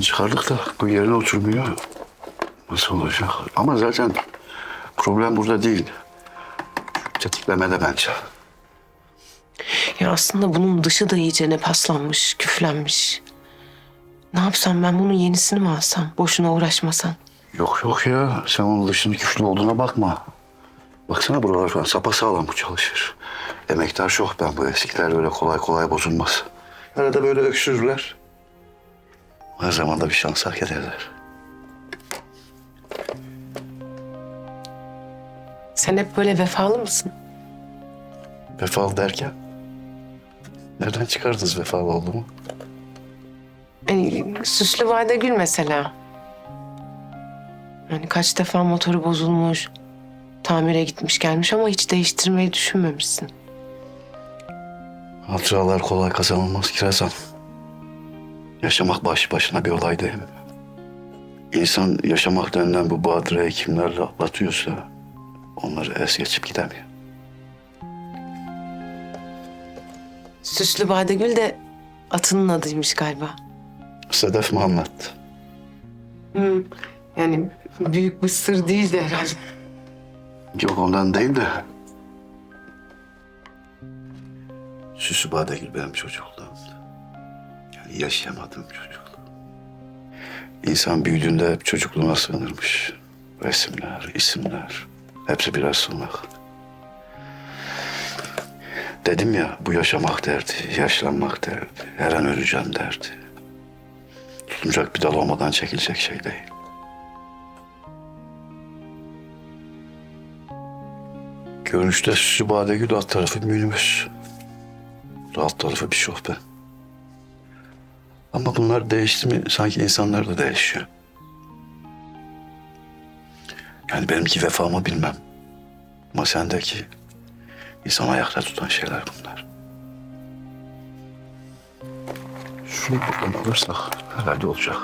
Aradan çıkardık da bu yerine oturmuyor. Nasıl olacak? Ama zaten problem burada değil. Tetiklemede bence. Ya aslında bunun dışı da iyice paslanmış, küflenmiş. Ne yapsam ben bunun yenisini mi alsam? Boşuna uğraşmasan. Yok yok ya. Sen onun dışının güçlü olduğuna bakma. Baksana buralar falan sapasağlam bu çalışır. Emektar çok ben bu eskiler öyle kolay kolay bozulmaz. Arada böyle öksürürler. Her zaman da bir şans hak ederler. Sen hep böyle vefalı mısın? Vefalı derken? Nereden çıkardınız vefalı olduğumu? Hani süslü vade gül mesela. Yani kaç defa motoru bozulmuş, tamire gitmiş gelmiş ama hiç değiştirmeyi düşünmemişsin. Hatıralar kolay kazanılmaz Kirazan. Yaşamak baş başına bir olay değil mi? İnsan yaşamak denilen bu badireyi kimlerle atlatıyorsa onları es geçip gidemiyor. Süslü vade gül de atının adıymış galiba. Sedef Muhammed. Hı. Yani büyük bir sır değildi herhalde. Yok ondan değil de. Süsü Badegül benim çocukluğumdu. Yani yaşayamadığım çocukluğum. İnsan büyüdüğünde hep çocukluğuna sığınırmış. Resimler, isimler. Hepsi birer sığınak. Dedim ya bu yaşamak derdi, yaşlanmak derdi, her an öleceğim derdi. Tutunacak bir dal olmadan çekilecek şey değil. Görünüşte Süsü Badegül alt tarafı minibüs. Alt tarafı bir şofbe. Ama bunlar değişti mi sanki insanlar da değişiyor. Yani benimki vefamı bilmem. Ama sendeki insan ayakta tutan şeyler bunlar. Şunu buradan alırsak herhalde olacak.